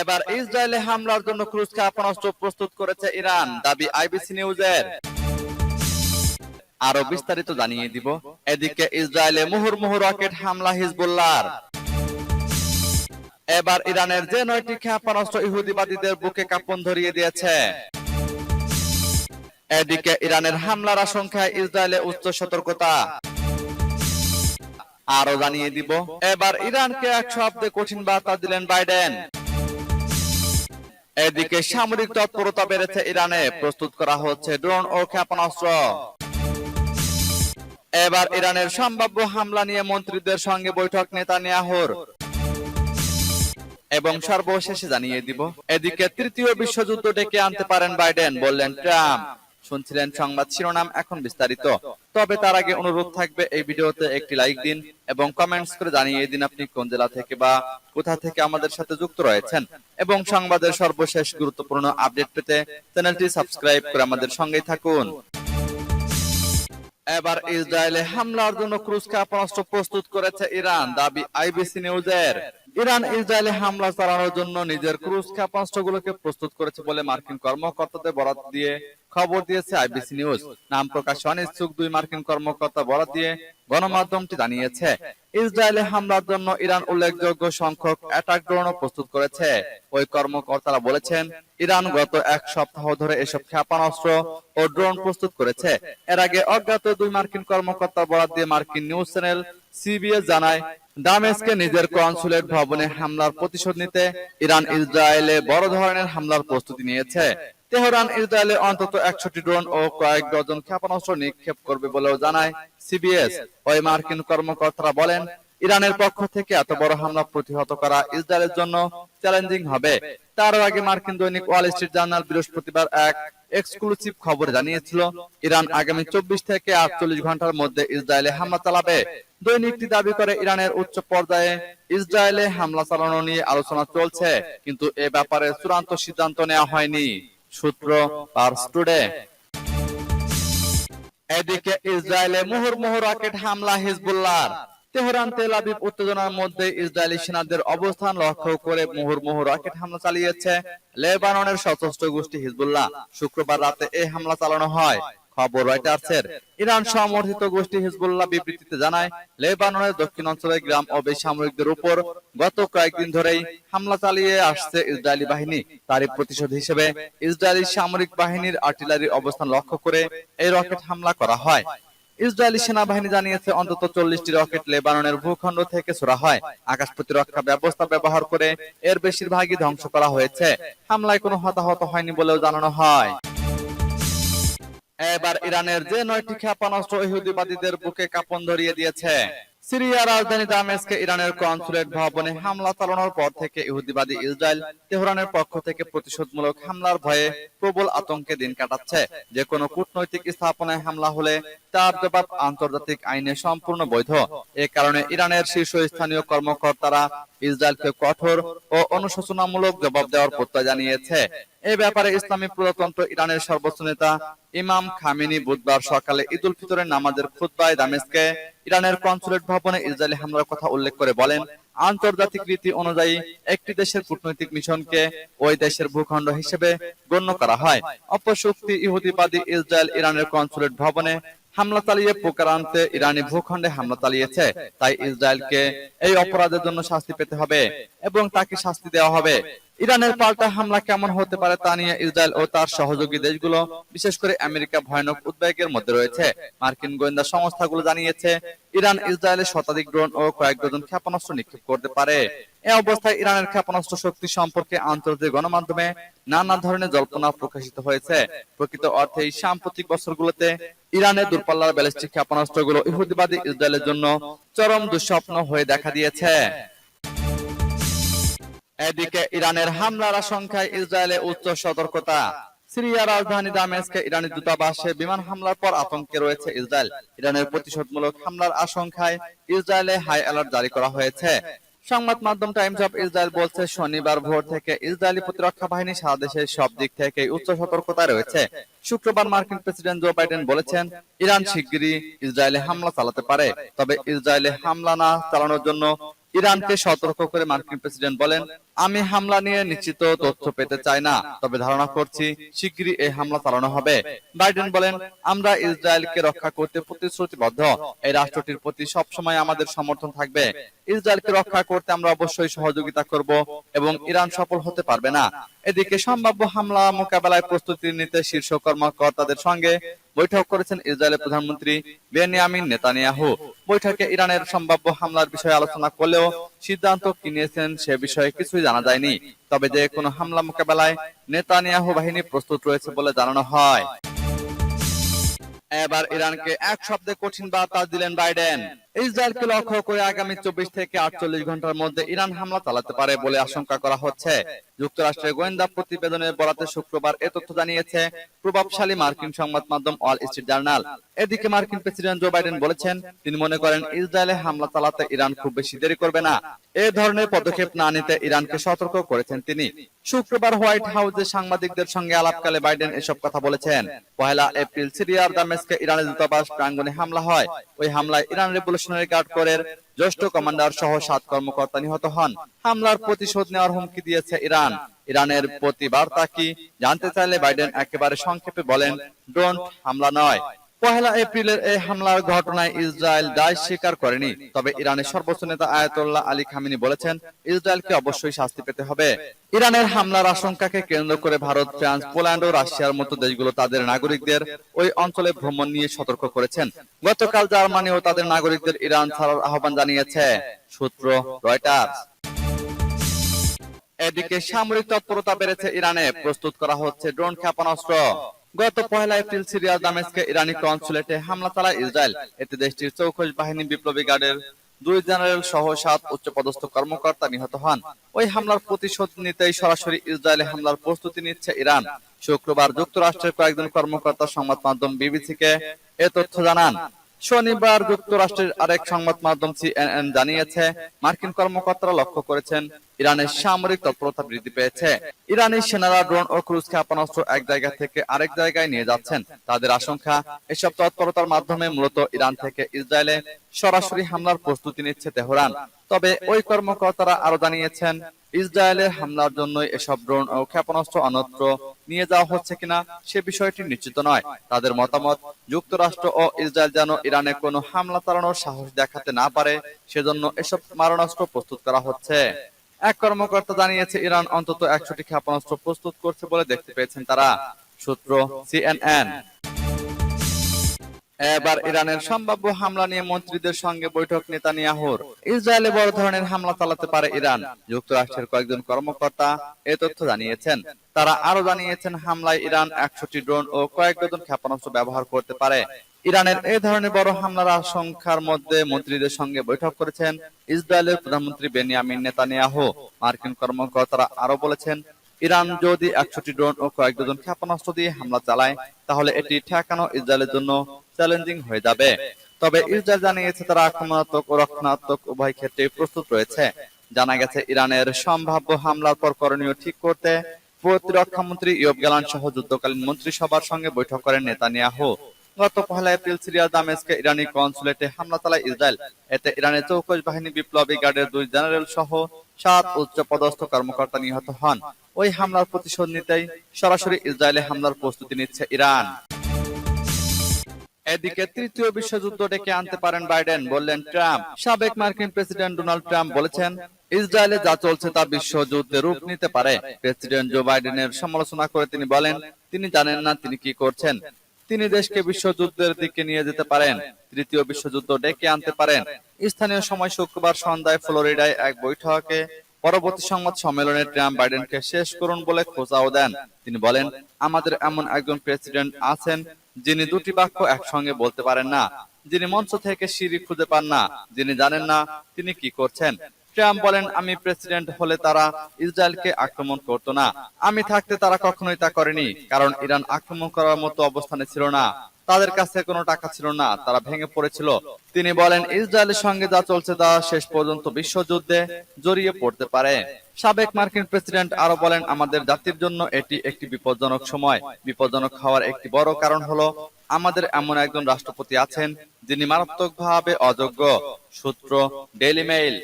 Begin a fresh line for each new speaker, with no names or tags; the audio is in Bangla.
এবার ইসরায়েলে হামলার জন্য ক্রুজ ক্ষেপণাস্ত্র প্রস্তুত করেছে ইরান দাবি আইবিসি নিউজের আরো বিস্তারিত জানিয়ে দিব এদিকে ইসরায়েলে মুহুর মুহুর রকেট হামলা হিজবুল্লাহর এবার ইরানের যে নয়টি ক্ষেপণাস্ত্র ইহুদিবাদীদের বুকে কাপন ধরিয়ে দিয়েছে এদিকে ইরানের হামলার আশঙ্কায় ইসরায়েলে উচ্চ সতর্কতা আরো জানিয়ে দিব এবার ইরানকে এক সপ্তাহে কঠিন বার্তা দিলেন বাইডেন এদিকে সামরিক তৎপরতা বেড়েছে ইরানে প্রস্তুত করা হচ্ছে ড্রোন ও ক্ষেপণাস্ত্র এবার ইরানের সম্ভাব্য হামলা নিয়ে মন্ত্রীদের সঙ্গে বৈঠক নেতা নেয়াহর এবং সর্বশেষে জানিয়ে দিব এদিকে তৃতীয় বিশ্বযুদ্ধ ডেকে আনতে পারেন বাইডেন বললেন ট্রাম্প শুনছিলেন সংবাদ শিরোনাম এখন বিস্তারিত তবে তার আগে অনুরোধ থাকবে এই ভিডিওতে একটি লাইক দিন এবং কমেন্টস করে জানিয়ে দিন আপনি কোন জেলা থেকে বা কোথা থেকে আমাদের সাথে যুক্ত রয়েছেন এবং সংবাদের সর্বশেষ গুরুত্বপূর্ণ আপডেট পেতে চ্যানেলটি সাবস্ক্রাইব করে আমাদের সঙ্গেই থাকুন এবার ইসরায়েলে হামলার জন্য ক্রুজ ক্ষেপণাস্ত্র প্রস্তুত করেছে ইরান দাবি আইবিসি নিউজের ইরান ইসরায়েলে হামলা চালানোর জন্য নিজের ক্রুজ ক্ষেপণাস্ত্রগুলোকে প্রস্তুত করেছে বলে মার্কিন কর্মকর্তাদের বরাত দিয়ে খবর দিয়েছে আইবিসি নিউজ নাম প্রকাশ অনিচ্ছুক দুই মার্কিন কর্মকর্তা বরাত দিয়ে গণমাধ্যমটি জানিয়েছে ইসরায়েলে হামলার জন্য ইরান উল্লেখযোগ্য সংখ্যক অ্যাটাক ড্রোনও প্রস্তুত করেছে ওই কর্মকর্তারা বলেছেন ইরান গত এক সপ্তাহ ধরে এসব ক্ষেপণাস্ত্র ও ড্রোন প্রস্তুত করেছে এর আগে অজ্ঞাত দুই মার্কিন কর্মকর্তা বরাত দিয়ে মার্কিন নিউজ চ্যানেল সিবিএস জানায় দামেস্কে নিজের কনসুলেট ভবনে হামলার প্রতিশোধ নিতে ইরান ইসরায়েলে বড় ধরনের হামলার প্রস্তুতি নিয়েছে তেহরান ইসরায়েলে অন্তত একশোটি ড্রোন ও কয়েক ডজন ক্ষেপণাস্ত্র নিক্ষেপ করবে বলেও জানায় সিবিএস ওই মার্কিন কর্মকর্তারা বলেন ইরানের পক্ষ থেকে এত বড় হামলা প্রতিহত করা ইসরায়েলের জন্য চ্যালেঞ্জিং হবে তার আগে মার্কিন দৈনিক ওয়াল স্ট্রিট জার্নাল বৃহস্পতিবার এক এক্সক্লুসিভ খবর জানিয়েছিল ইরান আগামী চব্বিশ থেকে আটচল্লিশ ঘন্টার মধ্যে ইসরায়েলে হামলা চালাবে দৈনিকটি দাবি করে ইরানের উচ্চ পর্যায়ে ইসরায়েলে হামলা চালানো নিয়ে আলোচনা চলছে কিন্তু এ ব্যাপারে চূড়ান্ত সিদ্ধান্ত নেওয়া হয়নি সূত্র পার্স টুডে এদিকে ইসরায়েলে মুহুর মুহুর রকেট হামলা হিজবুল্লাহ তেহরান তেল আবিব উত্তেজনার মধ্যে ইসরায়েলি সেনাদের অবস্থান লক্ষ্য করে মুহুর মুহুর রকেট হামলা চালিয়েছে লেবাননের সশস্ত্র গোষ্ঠী হিজবুল্লাহ শুক্রবার রাতে এই হামলা চালানো হয় খবর রয়টার্সের ইরান সমর্থিত গোষ্ঠী হিজবুল্লাহ বিবৃতিতে জানায় লেবাননের দক্ষিণ অঞ্চলের গ্রাম ও বেসামরিকদের উপর গত কয়েকদিন ধরেই হামলা চালিয়ে আসছে ইসরায়েলি বাহিনী তারই প্রতিশোধ হিসেবে ইসরায়েলি সামরিক বাহিনীর আর্টিলারির অবস্থান লক্ষ্য করে এই রকেট হামলা করা হয় ইসরায়েলি সেনাবাহিনী জানিয়েছে অন্তত চল্লিশটি রকেট লেবাননের ভূখণ্ড থেকে ছোড়া হয় আকাশ প্রতিরক্ষা ব্যবস্থা ব্যবহার করে এর বেশিরভাগই ধ্বংস করা হয়েছে হামলায় কোনো হতাহত হয়নি বলেও জানানো হয় এবার ইরানের যে নয়টি ক্ষেপণাস্ত্র ইহুদিবাদীদের বুকে কাপন ধরিয়ে দিয়েছে সিরিয়ার রাজধানী দামেস্কে ইরানের কনসুলেট ভবনে হামলা চালানোর পর থেকে ইহুদিবাদী ইসরায়েল তেহরানের পক্ষ থেকে প্রতিশোধমূলক হামলার ভয়ে প্রবল আতঙ্কে দিন কাটাচ্ছে যে কোনো কূটনৈতিক স্থাপনায় হামলা হলে তার জবাব আন্তর্জাতিক আইনে সম্পূর্ণ বৈধ এ কারণে ইরানের শীর্ষস্থানীয় কর্মকর্তারা ইসরায়েলকে কঠোর ও অনুশোচনামূলক জবাব দেওয়ার প্রত্যয় জানিয়েছে এ ব্যাপারে ইসলামী প্রজাতন্ত্র ইরানের সর্বোচ্চ নেতা ইমাম খামিনি বুধবার সকালে ঈদ উল ফিতরের নামাজের খুদ্ায় দামেস্কে ইরানের কনসুলেট ভবনে ইসরায়েলি হামলার কথা উল্লেখ করে বলেন আন্তর্জাতিক রীতি অনুযায়ী একটি দেশের কূটনৈতিক মিশনকে ওই দেশের ভূখণ্ড হিসেবে গণ্য করা হয় অপশক্তি ইহুদিবাদী ইসরায়েল ইরানের কনসুলেট ভবনে হামলা চালিয়ে পোকার আনতে ইরানি ভূখণ্ডে হামলা চালিয়েছে তাই ইসরায়েলকে এই অপরাধের জন্য শাস্তি পেতে হবে এবং তাকে শাস্তি দেওয়া হবে ইরানের পাল্টা হামলা কেমন হতে পারে তা নিয়ে ইসরায়েল ও তার সহযোগী দেশগুলো বিশেষ করে আমেরিকা ভয়ানক উদ্বেগের মধ্যে রয়েছে মার্কিন গোয়েন্দা সংস্থাগুলো জানিয়েছে ইরান ইসরায়েলের শতাধিক ড্রোন ও কয়েক ডজন ক্ষেপণাস্ত্র নিক্ষেপ করতে পারে এ অবস্থায় ইরানের ক্ষেপণাস্ত্র শক্তি সম্পর্কে আন্তর্জাতিক গণমাধ্যমে নানা ধরনের জল্পনা প্রকাশিত হয়েছে প্রকৃত অর্থে এই সাম্প্রতিক বছরগুলোতে ইরানের দূরপাল্লার ব্যালিস্টিক ক্ষেপণাস্ত্রগুলো ইহুদিবাদী ইসরায়েলের জন্য চরম দুঃস্বপ্ন হয়ে দেখা দিয়েছে এদিকে ইরানের হামলার আশঙ্কায় ইসরায়েলে উচ্চ সতর্কতা সিরিয়া রাজধানী দামেস্কে ইরানের দূতাবাসে বিমান হামলার পর আতঙ্কে রয়েছে ইসরায়েল ইরানের প্রতিশোধমূলক হামলার আশঙ্কায় ইসরায়েলে হাই অ্যালার্ট জারি করা হয়েছে সংবাদ মাধ্যম টাইমস অফ ইসরায়েল বলছে শনিবার ভোর থেকে ইসরায়েলি প্রতিরক্ষা বাহিনী সারা দেশের সব দিক থেকে উচ্চ সতর্কতা রয়েছে শুক্রবার মার্কিন প্রেসিডেন্ট জো বাইডেন বলেছেন ইরান শিগগিরই ইসরায়েলে হামলা চালাতে পারে তবে ইসরায়েলে হামলা না চালানোর জন্য ইরানকে সতর্ক করে মার্কিন প্রেসিডেন্ট বলেন আমি হামলা নিয়ে নিশ্চিত তথ্য পেতে চাই না তবে ধারণা করছি শিগগিরই এই হামলা চালানো হবে বাইডেন বলেন আমরা ইসরায়েলকে রক্ষা করতে প্রতিশ্রুতিবদ্ধ এই রাষ্ট্রটির প্রতি সবসময় আমাদের সমর্থন থাকবে ইসরায়েলকে রক্ষা করতে আমরা অবশ্যই সহযোগিতা করব এবং ইরান সফল হতে পারবে না এদিকে সম্ভাব্য হামলা মোকাবেলায় প্রস্তুতি নিতে শীর্ষ কর্মকর্তাদের সঙ্গে বৈঠক করেছেন ইসরায়েলের প্রধানমন্ত্রী বেনিয়ামিন নেতানিয়াহু বৈঠকে ইরানের সম্ভাব্য হামলার বিষয়ে আলোচনা করলেও সিদ্ধান্ত কি নিয়েছেন সে বিষয়ে কিছুই জানা যায়নি তবে যে কোনো হামলা মোকাবেলায় নেতানিয়াহু বাহিনী প্রস্তুত রয়েছে বলে জানানো হয় এবার ইরানকে এক শব্দে কঠিন বার্তা দিলেন বাইডেন ইসরায়েলকে লক্ষ্য করে আগামী চব্বিশ থেকে আটচল্লিশ ঘন্টার মধ্যে ইরান হামলা চালাতে পারে বলে আশঙ্কা করা হচ্ছে যুক্তরাষ্ট্রের গোয়েন্দা প্রতিবেদনের বরাতে শুক্রবার এ তথ্য জানিয়েছে প্রভাবশালী মার্কিন সংবাদ মাধ্যম অল স্ট্রিট জার্নাল এদিকে মার্কিন প্রেসিডেন্ট জো বাইডেন বলেছেন তিনি মনে করেন ইসরায়েলে হামলা চালাতে ইরান খুব বেশি দেরি করবে না এ ধরনের পদক্ষেপ না নিতে ইরানকে সতর্ক করেছেন তিনি শুক্রবার হোয়াইট হাউসে সাংবাদিকদের সঙ্গে আলাপকালে বাইডেন এসব কথা বলেছেন পয়লা এপ্রিল সিরিয়ার দামেস্কে ইরানের দূতাবাস প্রাঙ্গনে হামলা হয় ওই হামলায় ইরান রেভলিউশন মিশনারি গার্ড করের জ্যেষ্ঠ কমান্ডার সহ সাত কর্মকর্তা নিহত হন হামলার প্রতিশোধ নেওয়ার হুমকি দিয়েছে ইরান ইরানের প্রতিবার্তা কি জানতে চাইলে বাইডেন একেবারে সংক্ষেপে বলেন ড্রোন হামলা নয় পহেলা এপ্রিলের এই হামলার ঘটনায় ইসরায়েল দায় স্বীকার করেনি তবে ইরানের সর্বোচ্চ নেতা আয়াতুল্লাহ আলী খামিনি বলেছেন ইসরায়েলকে অবশ্যই শাস্তি পেতে হবে ইরানের হামলার আশঙ্কাকে কেন্দ্র করে ভারত ফ্রান্স পোল্যান্ড ও রাশিয়ার মতো দেশগুলো তাদের নাগরিকদের ওই অঞ্চলে ভ্রমণ নিয়ে সতর্ক করেছেন গতকাল জার্মানি ও তাদের নাগরিকদের ইরান ছাড়ার আহ্বান জানিয়েছে সূত্র রয়টার্স এদিকে সামরিক তৎপরতা বেড়েছে ইরানে প্রস্তুত করা হচ্ছে ড্রোন ক্ষেপণাস্ত্র গত পয়লা এপ্রিল সিরিয়ার দামেস্কে ইরানি কনসুলেটে হামলা চালায় ইসরায়েল এতে দেশটির চৌখশ বাহিনী বিপ্লবী গার্ডের দুই জেনারেল সহ সাত উচ্চপদস্থ কর্মকর্তা নিহত হন ওই হামলার প্রতিশোধ নিতেই সরাসরি ইসরায়েলে হামলার প্রস্তুতি নিচ্ছে ইরান শুক্রবার যুক্তরাষ্ট্রের কয়েকজন কর্মকর্তা সংবাদ মাধ্যম বিবিসিকে এ তথ্য জানান শনিবার যুক্তরাষ্ট্রের আরেক সংবাদ মাধ্যম সিএনএন জানিয়েছে মার্কিন কর্মকর্তারা লক্ষ্য করেছেন ইরানের সামরিক তৎপরতা বৃদ্ধি পেয়েছে ইরানি সেনারা ড্রোন ও ক্রুজ ক্ষেপণাস্ত্র এক জায়গা থেকে আরেক জায়গায় নিয়ে যাচ্ছেন তাদের আশঙ্কা এসব তৎপরতার মাধ্যমে মূলত ইরান থেকে ইসরায়েলে সরাসরি হামলার প্রস্তুতি নিচ্ছে তেহরান তবে ওই কর্মকর্তারা আরো জানিয়েছেন ইসরায়েলের হামলার জন্য এসব ড্রোন ও ক্ষেপণাস্ত্র অন্যত্র নিয়ে যাওয়া হচ্ছে কিনা সে বিষয়টি নিশ্চিত নয় তাদের মতামত যুক্তরাষ্ট্র ও ইসরায়েল যেন ইরানে কোনো হামলা চালানোর সাহস দেখাতে না পারে সেজন্য এসব মারণাস্ত্র প্রস্তুত করা হচ্ছে এক কর্মকর্তা জানিয়েছে ইরান অন্তত একশোটি ক্ষেপণাস্ত্র প্রস্তুত করছে বলে দেখতে পেয়েছেন তারা সূত্র সিএনএন এবার ইরানের সম্ভাব্য হামলা নিয়ে মন্ত্রীদের সঙ্গে বৈঠক নেতানিয়াহুর ইসরায়েলে বড় ধরনের হামলা চালাতে পারে ইরান যুক্তরাষ্ট্রের কয়েকজন কর্মকর্তা এ তথ্য জানিয়েছেন তারা আরো জানিয়েছেন হামলায় ইরান একশোটি ড্রোন ও কয়েক ডজন ক্ষেপণাস্ত্র ব্যবহার করতে পারে ইরানের এই ধরনের বড় হামলার আশঙ্কার মধ্যে মন্ত্রীদের সঙ্গে বৈঠক করেছেন ইসরায়েলের প্রধানমন্ত্রী বেনিয়ামিন নেতানিয়াহু মার্কিন কর্মকর্তারা আরো বলেছেন ইরান যদি একশোটি ড্রোন ও কয়েক ডজন ক্ষেপণাস্ত্র দিয়ে হামলা চালায় তাহলে এটি ঠেকানো ইসরায়েলের জন্য চ্যালেঞ্জিং হয়ে যাবে তবে ইসরায়েল জানিয়েছে তারা আক্রমণাত্মক ও রক্ষণাত্মক উভয় ক্ষেত্রে প্রস্তুত রয়েছে জানা গেছে ইরানের সম্ভাব্য হামলার পর করণীয় ঠিক করতে প্রতিরক্ষা মন্ত্রী ইয়ব গালান সহ যুদ্ধকালীন মন্ত্রিসভার সঙ্গে বৈঠক করেন নেতানিয়াহু গত পহেলা এপ্রিল সিরিয়ার দামেস্কে ইরানি কনসুলেটে হামলা চালায় ইসরায়েল এতে ইরানের চৌকশ বাহিনী বিপ্লবী গার্ডের দুই জেনারেল সহ সাত উচ্চ পদস্থ কর্মকর্তা নিহত হন ওই হামলার প্রতিশোধ নিতেই সরাসরি ইসরায়েলে হামলার প্রস্তুতি নিচ্ছে ইরান এদিকে তৃতীয় বিশ্বযুদ্ধ ডেকে আনতে পারেন বাইডেন বললেন ট্রাম্প সাবেক মার্কিন প্রেসিডেন্ট ডোনাল্ড ট্রাম্প বলেছেন ইসরায়েলে যা চলছে তা বিশ্বযুদ্ধে রূপ নিতে পারে প্রেসিডেন্ট জো বাইডেনের সমালোচনা করে তিনি বলেন তিনি জানেন না তিনি কি করছেন তিনি দেশকে বিশ্বযুদ্ধের দিকে নিয়ে যেতে পারেন তৃতীয় বিশ্বযুদ্ধ ডেকে আনতে পারেন স্থানীয় সময় শুক্রবার সন্ধ্যায় ফ্লোরিডায় এক বৈঠকে পরবর্তী সংবাদ সম্মেলনে ট্রাম্প বাইডেনকে শেষ করুন বলে খোঁজাও দেন তিনি বলেন আমাদের এমন একজন প্রেসিডেন্ট আছেন যিনি দুটি বাক্য একসঙ্গে বলতে পারেন না যিনি মঞ্চ থেকে সিঁড়ি খুঁজে পান না যিনি জানেন না তিনি কি করছেন ট্রাম্প বলেন আমি প্রেসিডেন্ট হলে তারা ইসরায়েলকে আক্রমণ করত না আমি থাকতে তারা কখনোই তা করেনি কারণ ইরান আক্রমণ করার মতো অবস্থানে ছিল না তাদের কাছে কোনো টাকা ছিল না তারা ভেঙে পড়েছিল তিনি বলেন ইসরায়েলের সঙ্গে যা চলছে তা শেষ পর্যন্ত বিশ্বযুদ্ধে জড়িয়ে পড়তে পারে সাবেক মার্কিন প্রেসিডেন্ট আরো বলেন আমাদের জাতির জন্য এটি একটি বিপজ্জনক সময় বিপজ্জনক হওয়ার একটি বড় কারণ হলো আমাদের এমন একজন রাষ্ট্রপতি আছেন যিনি মারাত্মকভাবে অযোগ্য সূত্র ডেইলি মেইল